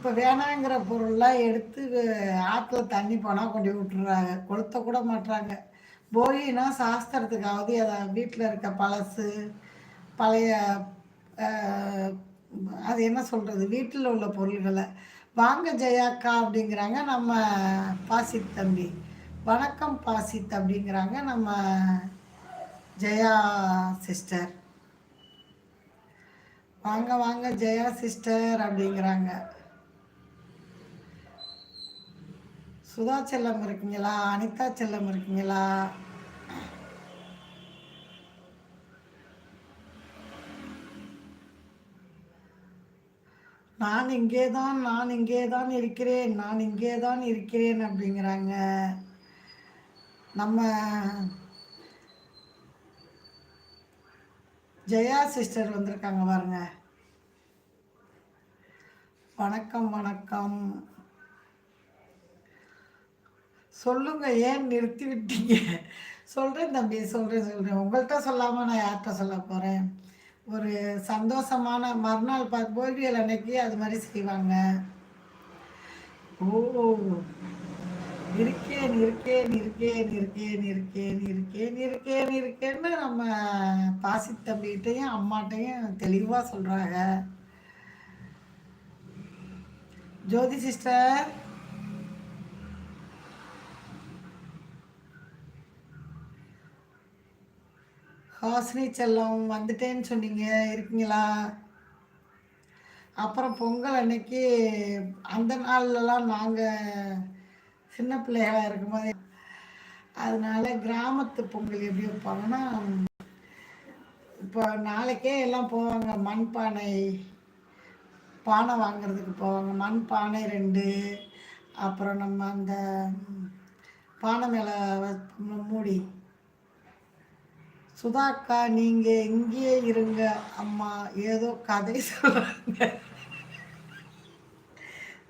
இப்போ வேணாங்கிற பொருள்லாம் எடுத்து ஆற்றுல தண்ணி போனால் கொண்டு விட்டுறாங்க. கொளுத்த கூட மாட்டுறாங்க போகினா சாஸ்திரத்துக்காவது அதை வீட்டில் இருக்க பழசு பழைய அது என்ன சொல்கிறது வீட்டில் உள்ள பொருள்களை. வாங்க ஜெயாக்கா அப்படிங்கிறாங்க நம்ம பாசித் தம்பி. வணக்கம் பாசித் அப்படிங்கிறாங்க நம்ம ஜெயா சிஸ்டர். வாங்க வாங்க ஜெயா சிஸ்டர் அப்படிங்கிறாங்க. சுதா செல்லம் இருக்கீங்களா? அனிதா செல்லம் இருக்கீங்களா? நான் இங்கே தான் நான் இங்கே தான் இருக்கிறேன் நான் இங்கே தான் இருக்கிறேன் அப்படிங்கிறாங்க. நம்ம ஜெயா சிஸ்டர் வந்திருக்காங்க பாருங்க. வணக்கம் வணக்கம். சொல்லுங்க ஏன் நிறுத்தி விட்டீங்க? சொல்கிறேன் தம்பி சொல்கிறேன் சொல்கிறேன் உங்கள்கிட்ட சொல்லாமல் நான் யார்கிட்ட சொல்ல போகிறேன் ஒரு சந்தோஷமான மறுநாள் பார்த்து போய்வியல் அன்னைக்கு அது மாதிரி செய்வாங்க. ஓ இருக்கேன் இருக்கேன் இருக்கேன் இருக்கேன் இருக்கேன் இருக்கேன் இருக்கேன் இருக்கேன்னு நம்ம பாசி தம்பிகிட்டையும் அம்மாட்டையும் தெளிவாக சொல்கிறாங்க ஜோதி சிஸ்டர். ஹாசினி செல்லம் வந்துட்டேன்னு சொன்னீங்க இருக்கீங்களா? அப்புறம் பொங்கல் அன்னைக்கு அந்த நாள்லலாம் நாங்கள் சின்ன பிள்ளைகளாக இருக்கும்போது அதனால கிராமத்து பொங்கல் எப்படி வைப்பாங்கன்னா இப்போ நாளைக்கே எல்லாம் போவாங்க மண்பானை பானை வாங்குறதுக்கு போவாங்க. மண் பானை ரெண்டு அப்புறம் நம்ம அந்த பானை மேலே மூடி சுதாக்கா நீங்கள் இங்கேயே இருங்க. அம்மா ஏதோ கதை சொல்கிறாங்க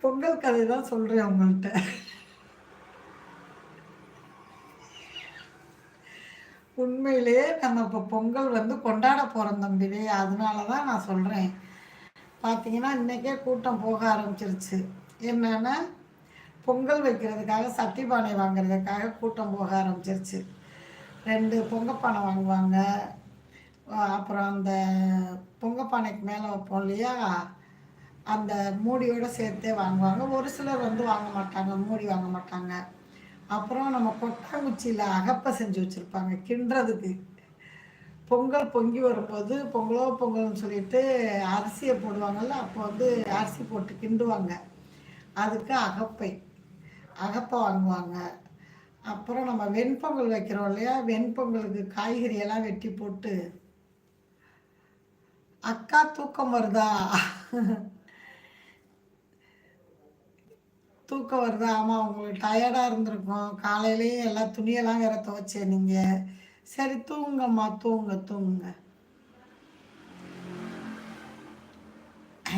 பொங்கல் கதை தான் சொல்கிறேன் உங்கள்கிட்ட உண்மையிலேயே நம்ம இப்போ பொங்கல் வந்து கொண்டாட போகிறோம் தம்பிலே அதனால தான் நான் சொல்கிறேன் பார்த்தீங்கன்னா இன்றைக்கே கூட்டம் போக ஆரம்பிச்சிருச்சு. என்னென்னா பொங்கல் வைக்கிறதுக்காக சட்டி பானை வாங்குறதுக்காக கூட்டம் போக ஆரம்பிச்சிருச்சு. ரெண்டு பொங்கப்பானை வாங்குவாங்க. அப்புறம் அந்த பொங்கப்பானைக்கு மேலே வைப்போம் இல்லையா? அந்த மூடியோடு சேர்த்தே வாங்குவாங்க. ஒரு சிலர் வந்து வாங்க மாட்டாங்க மூடி வாங்க மாட்டாங்க. அப்புறம் நம்ம கொட்டாங்குச்சியில் அகப்பை செஞ்சு வச்சுருப்பாங்க கிண்டுறதுக்கு. பொங்கல் பொங்கி வரும்போது பொங்கலோ பொங்கல்னு சொல்லிட்டு அரிசியை போடுவாங்கள்ல அப்போ வந்து அரிசி போட்டு கிண்டுவாங்க. அதுக்கு அகப்பை. அகப்பை வாங்குவாங்க. அப்புறம் நம்ம வெண்பொங்கல் வைக்கிறோம் இல்லையா? வெண்பொங்கலுக்கு காய்கறி எல்லாம் வெட்டி போட்டு அக்கா தூக்கம் வருதா? தூக்கம் வருதா? ஆமாம் உங்களுக்கு டயர்டாக இருந்திருக்கும். காலையிலேயே எல்லாம் துணியெல்லாம் வேற துவைச்சே நீங்கள் சரி தூங்கம்மா தூங்க தூங்குங்க.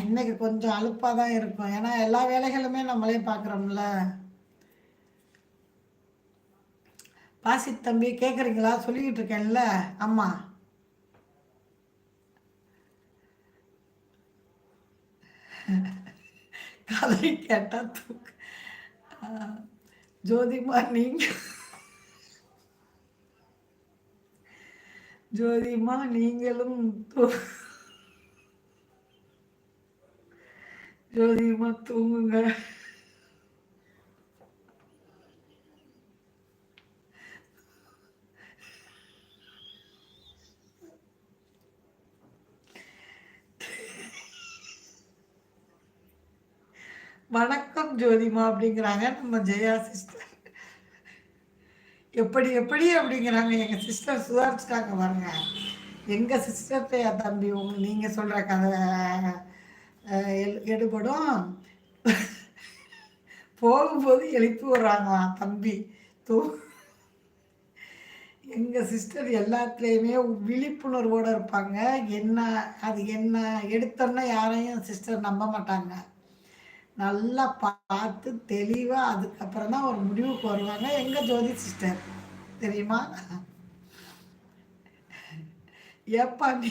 இன்னைக்கு கொஞ்சம் அலுப்பாக தான் இருக்கும். ஏன்னா எல்லா வேலைகளுமே நம்மளே பார்க்குறோம்ல. பாசி தம்பி கேட்குறீங்களா சொல்லிக்கிட்டு இருக்கேன்ல. அம்மா. கதை கேட்டால் தூக்கு. ஜோதிமா நீங்க. ஜோதிமா நீங்களும் தூ ஜோதிமா தூங்குங்க. வணக்கம் ஜோதிமா அப்படிங்கிறாங்க நம்ம ஜெயா சிஸ்டர். எப்படி எப்படி அப்படிங்கிறாங்க எங்கள் சிஸ்டர் சுதாரிச்சிட்டாங்க பாருங்க. எங்கள் சிஸ்டர்கிட்ட தம்பி உங்க நீங்கள் சொல்கிற கதை எடுபடும். போகும்போது எழுப்பி விடுறாங்களாம் தம்பி? தூ எங்கள் சிஸ்டர் எல்லாத்துலேயுமே விழிப்புணர்வோடு இருப்பாங்க. என்ன அது என்ன எடுத்தோன்னா யாரையும் சிஸ்டர் நம்ப மாட்டாங்க. நல்லா பார்த்து தெளிவாக அதுக்கப்புறம் தான் ஒரு முடிவுக்கு வருவாங்க. எங்கள் ஜோதி சிஸ்டர்? தெரியுமா? எப்போ நீ